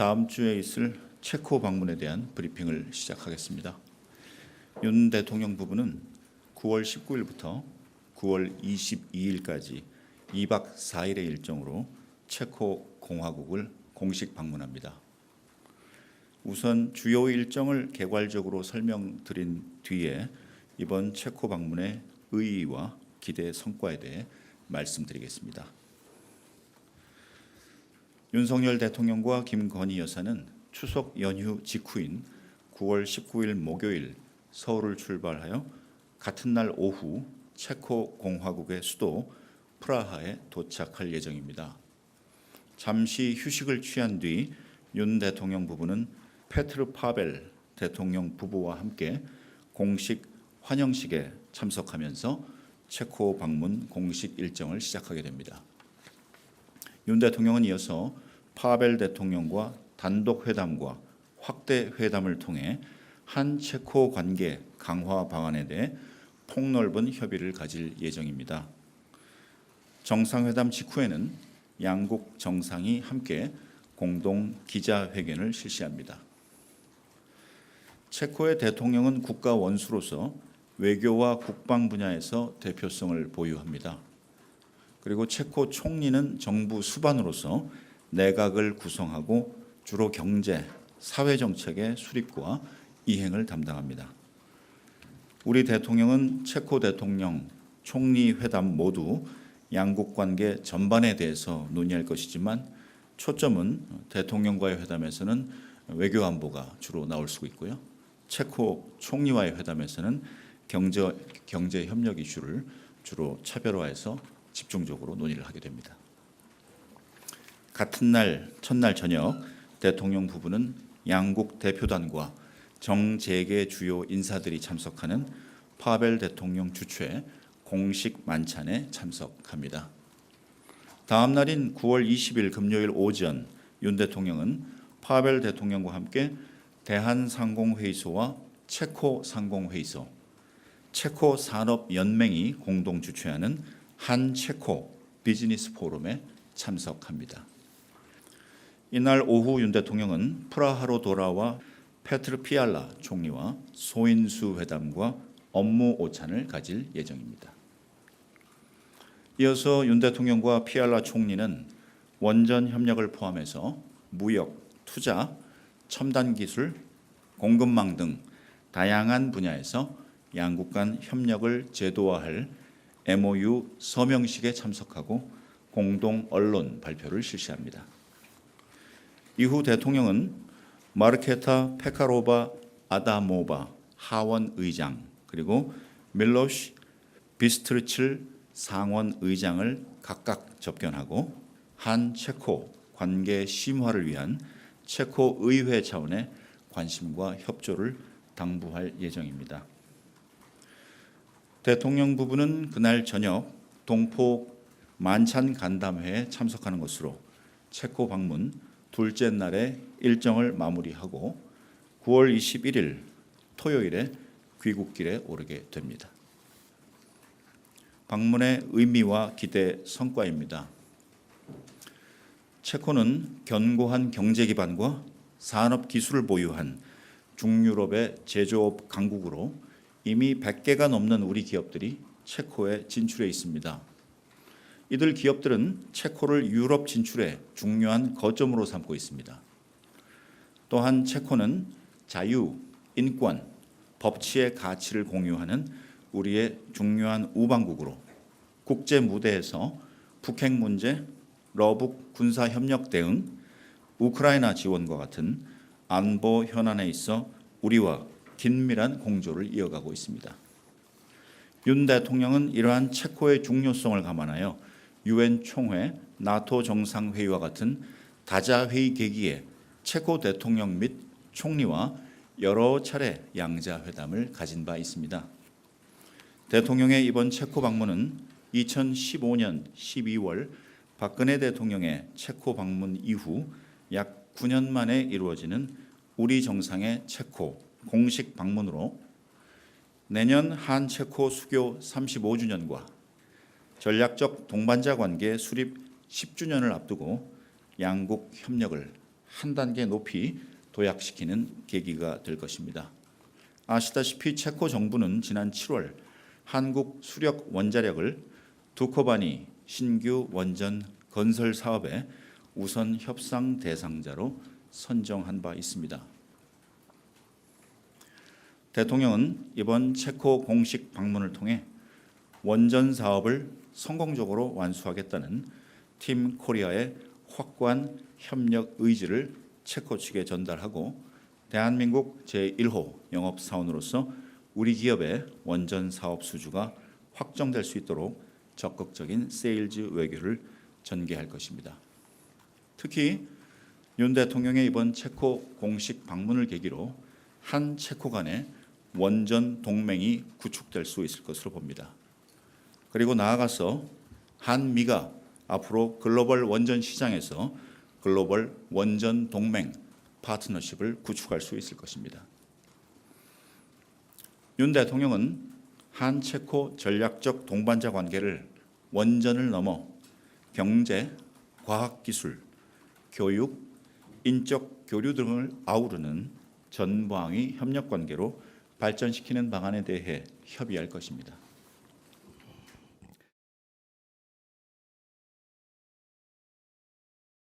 다음 주에 있을 체코 방문에 대한 브리핑을 시작하겠습니다. 윤 대통령 부부는 9월 19일부터 9월 22일까지 2박 4일의 일정으로 체코 공화국을 공식 방문합니다. 우선 주요 일정을 개괄적으로 설명드린 뒤에 이번 체코 방문의 의의와 기대 성과에 대해 말씀드리겠습니다. 윤석열 대통령과 김건희 여사는 추석 연휴 직후인 9월 19일 목요일 서울을 출발하여 같은 날 오후 체코 공화국의 수도 프라하에 도착할 예정입니다. 잠시 휴식을 취한 뒤 윤 대통령 부부는 페트르 파벨 대통령 부부와 함께 공식 환영식에 참석하면서 체코 방문 공식 일정을 시작하게 됩니다. 윤 대통령은 이어서 파벨 대통령과 단독 회담과 확대 회담을 통해 한 체코 관계 강화 방안에 대해 폭넓은 협의를 가질 예정입니다. 정상회담 직후에는 양국 정상이 함께 공동 기자회견을 실시합니다. 체코의 대통령은 국가 원수로서 외교와 국방 분야에서 대표성을 보유합니다. 그리고 체코 총리는 정부 수반으로서 내각을 구성하고 주로 경제, 사회 정책의 수립과 이행을 담당합니다. 우리 대통령은 체코 대통령, 총리 회담 모두 양국 관계 전반에 대해서 논의할 것이지만 초점은 대통령과의 회담에서는 외교 안보가 주로 나올 수 있고요. 체코 총리와의 회담에서는 경제 경제 협력 이슈를 주로 차별화해서 집중적으로 논의를 하게 됩니다. 같은 날 첫날 저녁 대통령 부부는 양국 대표단과 정재계 주요 인사들이 참석하는 파벨 대통령 주최 공식 만찬에 참석합니다. 다음 날인 9월 20일 금요일 오전 윤 대통령은 파벨 대통령과 함께 대한상공회의소와 체코 상공회의소, 체코 산업연맹이 공동 주최하는 한 체코 비즈니스 포럼에 참석합니다. 이날 오후 윤 대통령은 프라하로 돌아와 페트르 피알라 총리와 소인수 회담과 업무 오찬을 가질 예정입니다. 이어서 윤 대통령과 피알라 총리는 원전 협력을 포함해서 무역, 투자, 첨단 기술, 공급망 등 다양한 분야에서 양국 간 협력을 제도화할 MOU 서명식에 참석하고 공동 언론 발표를 실시합니다. 이후 대통령은 마르케타 페카로바 아다모바 하원 의장 그리고 밀로시 비스트리칠 상원 의장을 각각 접견하고 한 체코 관계 심화를 위한 체코 의회 차원의 관심과 협조를 당부할 예정입니다. 대통령 부부는 그날 저녁 동포 만찬 간담회에 참석하는 것으로 체코 방문 둘째 날의 일정을 마무리하고 9월 21일 토요일에 귀국길에 오르게 됩니다. 방문의 의미와 기대 성과입니다. 체코는 견고한 경제 기반과 산업 기술을 보유한 중유럽의 제조업 강국으로 이미 100개가 넘는 우리 기업들이 체코에 진출해 있습니다. 이들 기업들은 체코를 유럽 진출에 중요한 거점으로 삼고 있습니다. 또한 체코는 자유, 인권, 법치의 가치를 공유하는 우리의 중요한 우방국으로 국제 무대에서 북핵 문제, 러북 군사 협력 대응, 우크라이나 지원과 같은 안보 현안에 있어 우리와 긴밀한 공조를 이어가고 있습니다. 윤 대통령은 이러한 체코의 중요성을 감안하여 유엔 총회, 나토 정상회의와 같은 다자 회의 계기에 체코 대통령 및 총리와 여러 차례 양자 회담을 가진 바 있습니다. 대통령의 이번 체코 방문은 2015년 12월 박근혜 대통령의 체코 방문 이후 약 9년 만에 이루어지는 우리 정상의 체코 공식 방문으로 내년 한 체코 수교 35주년과 전략적 동반자 관계 수립 10주년을 앞두고 양국 협력을 한 단계 높이 도약시키는 계기가 될 것입니다. 아시다시피 체코 정부는 지난 7월 한국 수력 원자력을 두코바니 신규 원전 건설 사업의 우선 협상 대상자로 선정한 바 있습니다. 대통령은 이번 체코 공식 방문을 통해 원전 사업을 성공적으로 완수하겠다는 팀 코리아의 확고한 협력 의지를 체코 측에 전달하고 대한민국 제1호 영업 사원으로서 우리 기업의 원전 사업 수주가 확정될 수 있도록 적극적인 세일즈 외교를 전개할 것입니다. 특히 윤 대통령의 이번 체코 공식 방문을 계기로 한 체코 간의 원전 동맹이 구축될 수 있을 것으로 봅니다. 그리고 나아가서 한미가 앞으로 글로벌 원전 시장에서 글로벌 원전 동맹 파트너십을 구축할 수 있을 것입니다. 윤 대통령은 한 체코 전략적 동반자 관계를 원전을 넘어 경제, 과학 기술, 교육, 인적 교류 등을 아우르는 전방위 협력 관계로 발전시키는 방안에 대해 협의할 것입니다.